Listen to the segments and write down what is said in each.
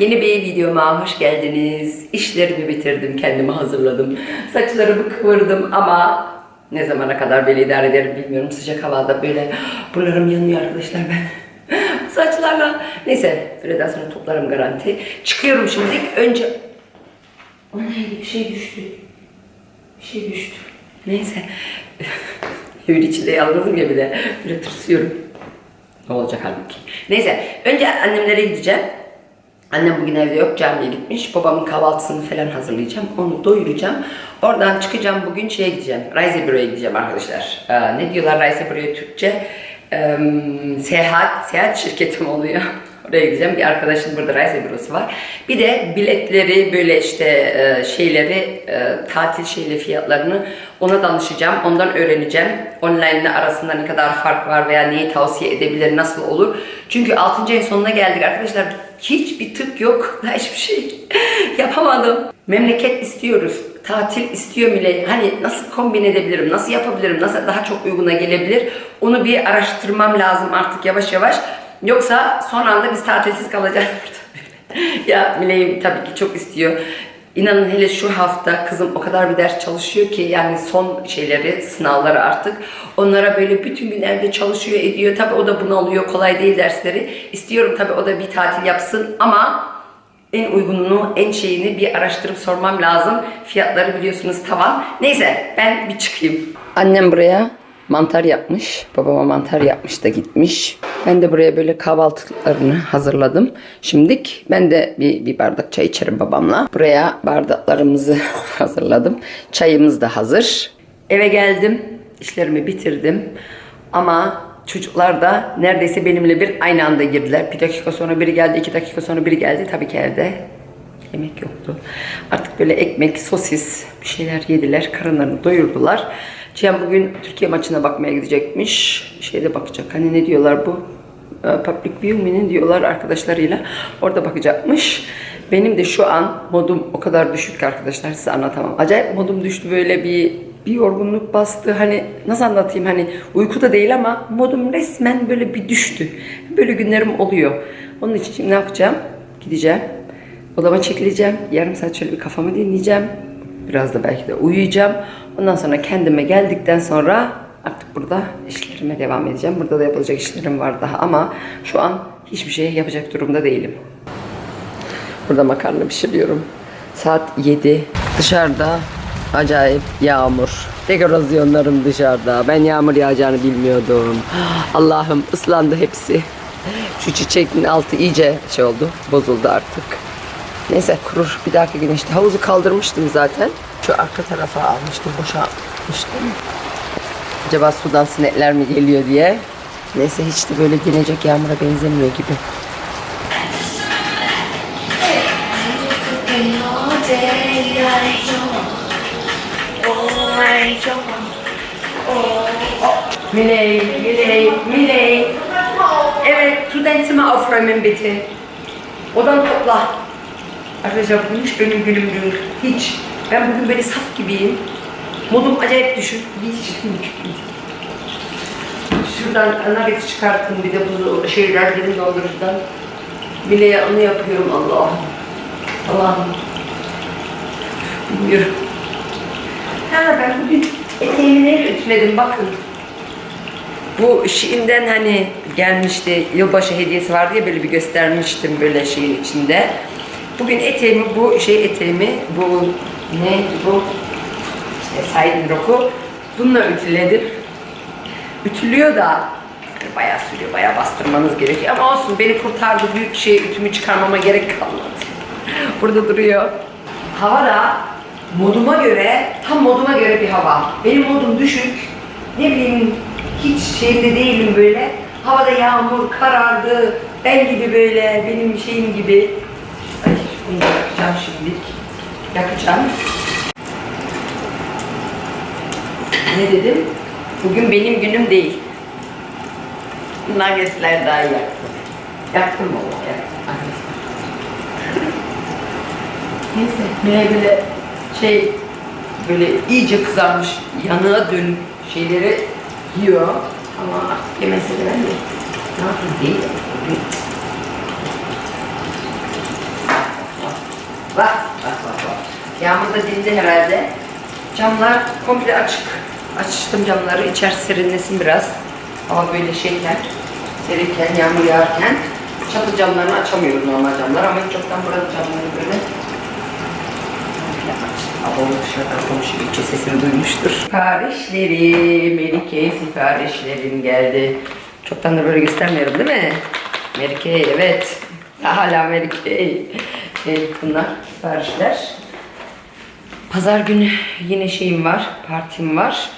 Yeni bir videoma hoş geldiniz. İşlerimi bitirdim, kendimi hazırladım. Saçlarımı kıvırdım ama ne zamana kadar böyle idare ederim bilmiyorum. Sıcak havada böyle buralarım yanıyor arkadaşlar ben. Saçlarla. Neyse, öğleden sonra toplarım garanti. Çıkıyorum şimdi. Önce... O? Bir şey düştü. Bir şey düştü. Neyse. Evin içinde yalnızım ya bir de. Böyle tırsıyorum. Ne olacak halbuki. Neyse. Önce annemlere gideceğim. Annem bugün evde yok camiye gitmiş. Babamın kahvaltısını falan hazırlayacağım. Onu doyuracağım. Oradan çıkacağım bugün şeye gideceğim. Rise Büro'ya gideceğim arkadaşlar. Ee, ne diyorlar Rise Büro'ya Türkçe? Ee, seyahat, seyahat şirketim oluyor. Oraya gideceğim. Bir arkadaşım burada Rise Bürosu var. Bir de biletleri böyle işte e, şeyleri e, tatil şeyli fiyatlarını ona danışacağım. Ondan öğreneceğim. Online ile arasında ne kadar fark var veya neyi tavsiye edebilir, nasıl olur. Çünkü 6. ayın sonuna geldik arkadaşlar. Hiçbir tık yok. Hiçbir şey yapamadım. Memleket istiyoruz. Tatil istiyor Miley. Hani nasıl kombin edebilirim, nasıl yapabilirim, nasıl daha çok uyguna gelebilir. Onu bir araştırmam lazım artık yavaş yavaş. Yoksa son anda biz tatilsiz kalacağız burada. ya Miley'im tabii ki çok istiyor. İnanın hele şu hafta kızım o kadar bir ders çalışıyor ki yani son şeyleri, sınavları artık. Onlara böyle bütün gün evde çalışıyor, ediyor. Tabii o da bunu alıyor. Kolay değil dersleri. İstiyorum tabii o da bir tatil yapsın ama en uygununu, en şeyini bir araştırıp sormam lazım. Fiyatları biliyorsunuz tavan. Neyse ben bir çıkayım. Annem buraya mantar yapmış. Babama mantar yapmış da gitmiş. Ben de buraya böyle kahvaltılarını hazırladım. Şimdik ben de bir, bir bardak çay içerim babamla. Buraya bardaklarımızı hazırladım. Çayımız da hazır. Eve geldim. işlerimi bitirdim. Ama çocuklar da neredeyse benimle bir aynı anda girdiler. Bir dakika sonra biri geldi, iki dakika sonra biri geldi. Tabii ki evde yemek yoktu. Artık böyle ekmek, sosis bir şeyler yediler. Karınlarını doyurdular. Cihan bugün Türkiye maçına bakmaya gidecekmiş. Şeyde bakacak. Hani ne diyorlar bu? Ee, Public View mi ne diyorlar arkadaşlarıyla. Orada bakacakmış. Benim de şu an modum o kadar düşük ki arkadaşlar size anlatamam. Acayip modum düştü böyle bir bir yorgunluk bastı. Hani nasıl anlatayım hani uykuda değil ama modum resmen böyle bir düştü. Böyle günlerim oluyor. Onun için şimdi ne yapacağım? Gideceğim. Odama çekileceğim. Yarım saat şöyle bir kafamı dinleyeceğim. Biraz da belki de uyuyacağım. Ondan sonra kendime geldikten sonra artık burada işlerime devam edeceğim. Burada da yapılacak işlerim var daha ama şu an hiçbir şey yapacak durumda değilim. Burada makarna pişiriyorum. Saat 7. Dışarıda acayip yağmur. Dekorasyonlarım dışarıda. Ben yağmur yağacağını bilmiyordum. Allah'ım ıslandı hepsi. Şu çiçeğin altı iyice şey oldu. Bozuldu artık. Neyse kurur bir dahaki güneşte. Havuzu kaldırmıştım zaten. Şu arka tarafa almıştım. Boşaltmıştım. Acaba sudan sinekler mi geliyor diye. Neyse hiç de böyle gelecek yağmura benzemiyor gibi. Miley, Miley, Miley. Evet, studentime aufräumen bitte. Odan topla. Arkadaşlar bugün hiç benim günüm değil. Hiç. Ben bugün böyle saf gibiyim. Modum acayip düşük. Şuradan nugget çıkarttım bir de bu şeyler derin dondurucudan. Mileye onu yapıyorum Allah'ım. Allah'ım. Bilmiyorum. Ha ben bugün eteğimi neyle ütüledim bakın. Bu Şiinden hani gelmişti yılbaşı hediyesi vardı ya böyle bir göstermiştim böyle şeyin içinde. Bugün eteğimi bu şey eteğimi bu ne bu işte Said'in roku bununla ütüledim. Ütülüyor da yani bayağı sürüyor, bayağı bastırmanız gerekiyor ama olsun beni kurtardı büyük şey ütümü çıkarmama gerek kalmadı. Burada duruyor. Hava moduma göre, tam moduma göre bir hava. Benim modum düşük. Ne bileyim hiç şeyinde değilim böyle. Havada yağmur karardı. Ben gibi böyle benim şeyim gibi. Ay bunu da yakacağım şimdilik. Yakacağım. Ne dedim? Bugün benim günüm değil. Nuggetler daha yaktım. Yaktım valla yaktım. Neyse böyle böyle şey böyle iyice kızarmış yanığa dönük şeyleri yiyor. Ama artık yemese de ben de ne yapayım değil. Bak bak bak bak. Yağmur da dindi herhalde. Camlar komple açık. Açtım camları. İçerisi serinlesin biraz. Ama böyle şeyken, serirken, yağmur yağarken çatı camlarını açamıyorum normal camlar ama çoktan buranın camları böyle Abo dışarıdan konuşuyor. İlçe sesini duymuştur. Siparişleri, Melike siparişlerim geldi. Çoktan da böyle göstermiyorum değil mi? Melike evet. Hala Melike. Evet bunlar siparişler. Pazar günü yine şeyim var, partim var.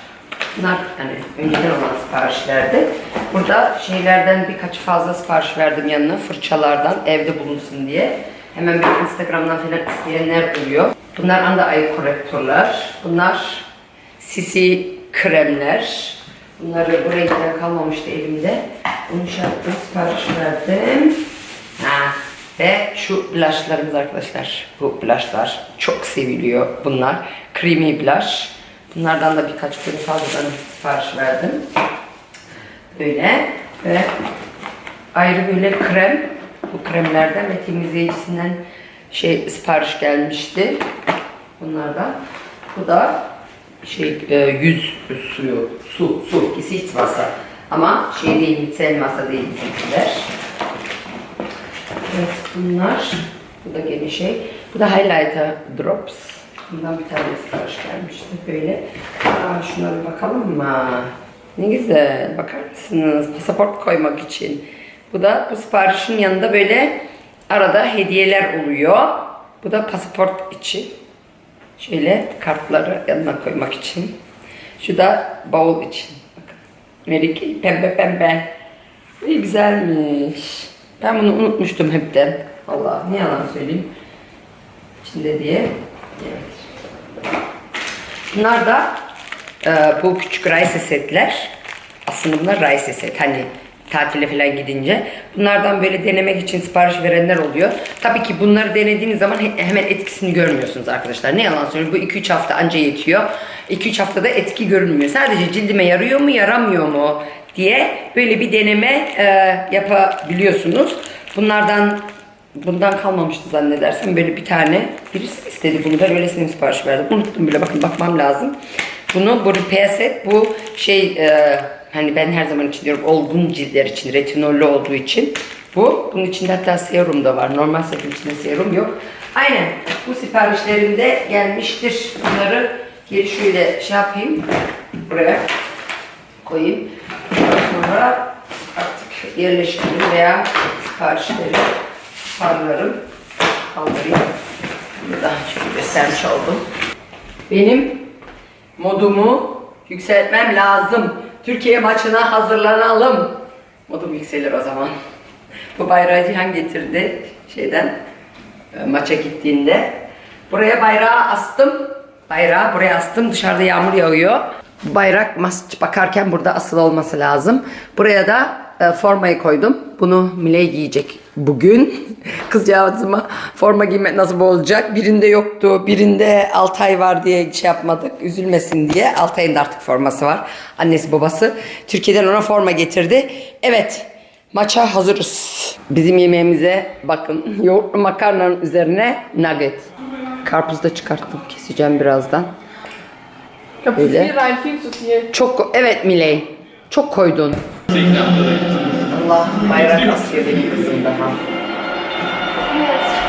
Bunlar hani önceden olan siparişlerdi. Burada şeylerden birkaç fazla sipariş verdim yanına. Fırçalardan evde bulunsun diye. Hemen bir Instagram'dan falan isteyenler oluyor. Bunlar anda eye korrektörler. Bunlar sisi kremler. Bunları buraya giden kalmamıştı elimde. Bunu şey yaptım, sipariş verdim. Ha. Ve şu blushlarımız arkadaşlar. Bu blushlar çok seviliyor bunlar. Creamy blush. Bunlardan da birkaç kere fazladan sipariş verdim. Böyle ve ayrı böyle krem. Bu kremlerden ve temizleyicisinden şey sipariş gelmişti. Bunlardan. Bu da şey e, yüz suyu, su, su, gisicht masa. Ama şey değil, masa değil bizimkiler. Evet bunlar. Bu da gene şey. Bu da highlighter drops. Bundan bir tane sipariş gelmişti böyle. Aa, şuna bakalım mı? Ne güzel. Bakar mısınız? Pasaport koymak için. Bu da bu siparişin yanında böyle arada hediyeler oluyor. Bu da pasaport için. Şöyle kartları yanına koymak için. Şu da bavul için. Bakın. Melike pembe pembe. Ne güzelmiş. Ben bunu unutmuştum hepten. Allah ne yalan söyleyeyim. İçinde diye. Evet. Bunlar da e, bu küçük rice setler. Aslında bunlar rice set. Hani tatile falan gidince. Bunlardan böyle denemek için sipariş verenler oluyor. Tabii ki bunları denediğiniz zaman he- hemen etkisini görmüyorsunuz arkadaşlar. Ne yalan söyleyeyim bu 2-3 hafta anca yetiyor. 2-3 haftada etki görünmüyor. Sadece cildime yarıyor mu yaramıyor mu diye böyle bir deneme e, yapabiliyorsunuz. Bunlardan bundan kalmamıştı zannedersem. Böyle bir tane birisi istedi bunu? Ben öylesine sipariş verdim? Unuttum bile. Bakın bakmam lazım. Bunu bu repair set bu şey e, hani ben her zaman için diyorum olgun ciltler için retinollü olduğu için. Bu bunun içinde hatta serum da var. Normal setin içinde serum yok. Aynen bu siparişlerimde gelmiştir. Bunları geri şöyle şey yapayım buraya koyayım Ondan sonra artık yerleştirin veya siparişleri farlarım. Kaldırayım. Bunu da şöyle göstermiş oldum. Benim modumu yükseltmem lazım. Türkiye maçına hazırlanalım. Modum yükselir o zaman. Bu bayrağı Cihan getirdi şeyden e, maça gittiğinde. Buraya bayrağı astım. Bayrağı buraya astım. Dışarıda yağmur yağıyor. Bayrak bakarken burada asılı olması lazım. Buraya da e, formayı koydum. Bunu Miley giyecek bugün. Kızcağızıma forma giymek nasıl olacak? Birinde yoktu, birinde Altay var diye şey yapmadık. Üzülmesin diye. Altay'ın da artık forması var. Annesi babası. Türkiye'den ona forma getirdi. Evet, maça hazırız. Bizim yemeğimize bakın. Yoğurtlu makarnanın üzerine nugget. Karpuz da çıkarttım. Keseceğim birazdan. Öyle. Çok, evet Miley. Çok koydun. Allah bayrak kızım daha. Anisilas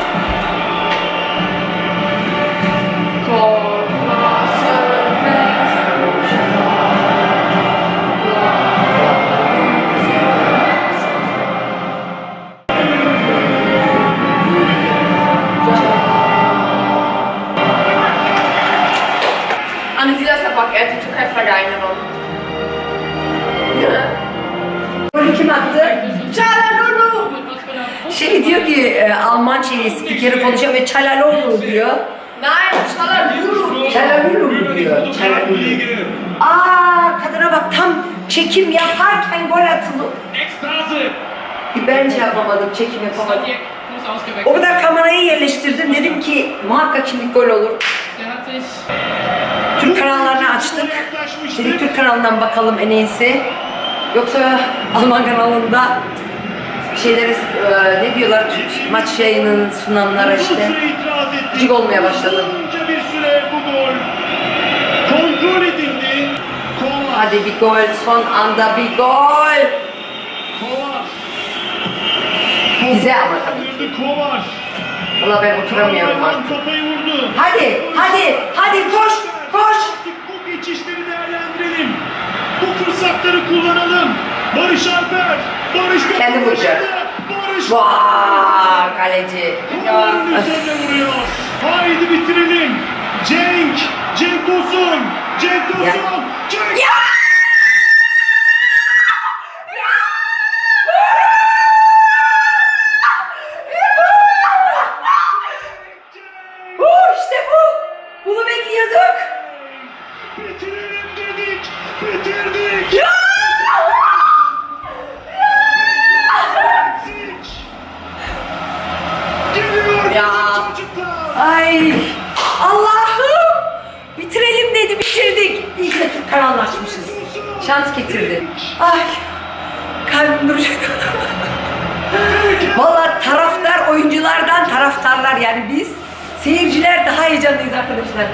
die Türkei-Flagge eingenommen. Golü kim attı? Çalaloğlu. Şey diyor ki e, Alman şeyi spikeri konuşuyor ve Çalaloğlu diyor. Nein, Çalaloğlu. Çalaloğlu diyor. Çalaloğlu. Aa kadına bak tam çekim yaparken gol atıldı. Ekstase! Bir Ben şey yapamadım, çekim yapamadım. O kadar kamerayı yerleştirdim. Dedim ki muhakkak şimdi gol olur. Türk kanallarını açtık. Dedik Türk kanalından bakalım en iyisi. Yoksa Alman kanalında şeyleri e, ne diyorlar maç yayının sunanlara işte. Gıcık olmaya. Kovac. Hadi bir gol son anda bir gol. Bize ama tabii ki. Valla ben oturamıyorum artık. Hadi hadi koş koş. Artık bu geçişleri değerlendirelim. Bu fırsatları kullanalım. Barış Alper. Barış Kendi vuracak. Barış Vaa kaleci. Kolların üzerine vuruyor. Haydi bitirelim. Cenk. Cenk Tosun. Cenk Tosun. Ya. Cenk. Ya! İşte bu. Bunu bekliyorduk. Arkadaşlar.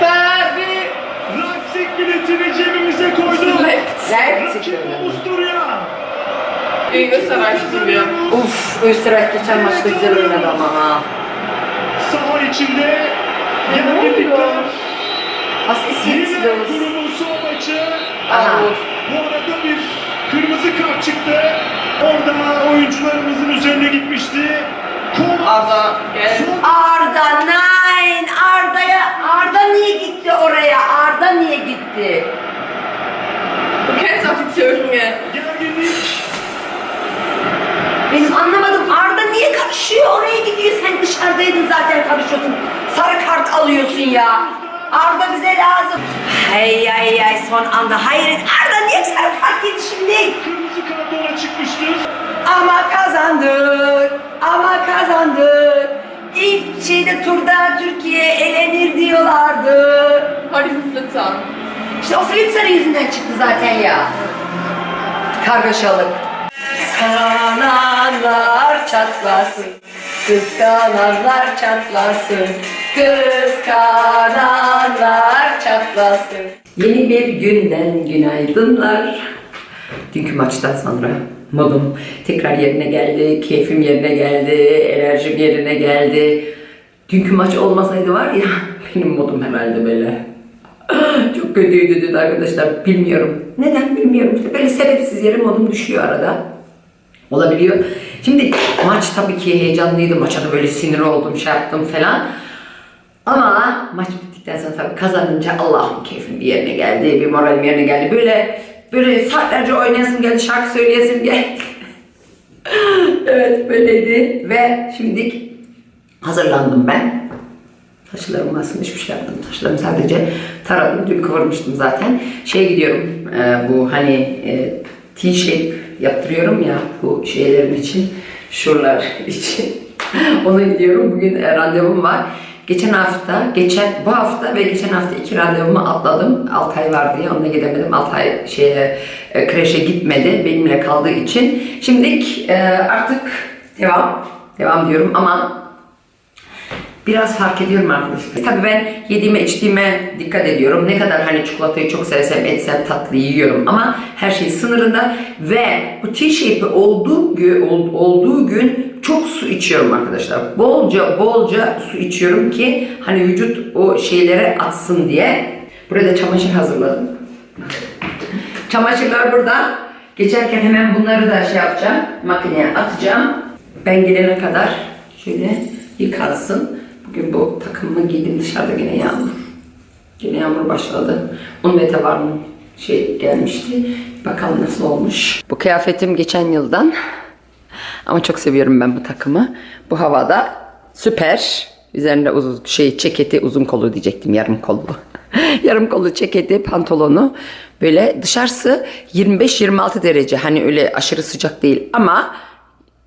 Ferdi. Leipzig biletini cebimize. Leipzig Rakip. Avusturya. İyi Österreich duruyor. Uf Österreich geçen maçta güzel oynadı ama ha. Saha içinde Ne oluyor? Asist Yine grubun son maçı. Aha. Bu arada bir kırmızı kart çıktı. Orada oyuncularımızın üzerine gitmişti. Kovac. Arda gel. Arda nine Arda'ya Arda niye gitti oraya? Arda niye gitti? Auch die Türken. gerginlik. Benim anlamadım Arda niye karışıyor oraya gidiyor sen dışarıdaydın zaten karışıyorsun sarı kart alıyorsun ya Arda bize lazım Hey ay ay son anda hayır Arda niye sarı kart yedi şimdi Kırmızı kart ona çıkmıştır. Ama kazandık ama kazandık İlk şeyde turda Türkiye diyorlardı İşte o Fritzer'in yüzünden çıktı zaten ya. Kargaşalık. Kıskananlar çatlasın Kıskananlar çatlasın Kıskananlar çatlasın. Yeni bir günden günaydınlar. Dünkü maçtan sonra modum tekrar yerine geldi, keyfim yerine geldi, enerjim yerine geldi. Dünkü maç olmasaydı var ya benim modum herhalde böyle çok kötüydü dün arkadaşlar. Bilmiyorum. Neden bilmiyorum. İşte böyle sebepsiz yere modum düşüyor arada. Olabiliyor. Şimdi maç tabii ki heyecanlıydı. Maça da böyle sinir oldum, şey yaptım falan. Ama maç bittikten sonra tabii kazanınca Allah'ım keyfim bir yerine geldi, bir moralim yerine geldi. Böyle böyle saatlerce oynayasım geldi, şarkı söyleyesim geldi. evet böyleydi ve şimdi hazırlandım ben. Taşlarım aslında hiçbir şey yapmadım. Taşlarımı sadece taradım. Dün kıvırmıştım zaten. Şeye gidiyorum. e, bu hani e, T-shape yaptırıyorum ya bu şeylerin için. Şuralar için. Ona gidiyorum. Bugün e, randevum var. Geçen hafta, geçen bu hafta ve geçen hafta iki randevumu atladım. 6 ay var diye onunla gidemedim. 6 ay şeye e, kreşe gitmedi benimle kaldığı için. Şimdilik e, artık devam. Devam diyorum ama Biraz fark ediyorum arkadaşlar. Tabii ben yediğime içtiğime dikkat ediyorum. Ne kadar hani çikolatayı çok sevsem etsem tatlı yiyorum ama her şey sınırında ve bu T-shape olduğu olduğu gün çok su içiyorum arkadaşlar. Bolca bolca su içiyorum ki hani vücut o şeylere atsın diye. Buraya da çamaşır hazırladım. Çamaşırlar burada. Geçerken hemen bunları da şey yapacağım. Makineye atacağım. Ben gelene kadar şöyle yıkansın. Bugün bu takımımı giydim dışarıda gene yağmur. Gene yağmur başladı. Un ve tabanım şey gelmişti. Bakalım nasıl olmuş. Bu kıyafetim geçen yıldan. Ama çok seviyorum ben bu takımı. Bu havada süper. Üzerinde uzun şey ceketi uzun kollu diyecektim yarım kollu. yarım kollu ceketi, pantolonu. Böyle dışarısı 25-26 derece. Hani öyle aşırı sıcak değil ama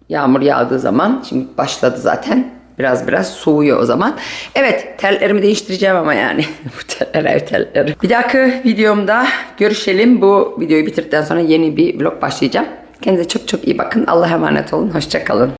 yağmur yağdığı zaman şimdi başladı zaten. Biraz biraz soğuyor o zaman. Evet tellerimi değiştireceğim ama yani. Bu teller ev telleri. Bir dahaki videomda görüşelim. Bu videoyu bitirdikten sonra yeni bir vlog başlayacağım. Kendinize çok çok iyi bakın. Allah'a emanet olun. Hoşça kalın.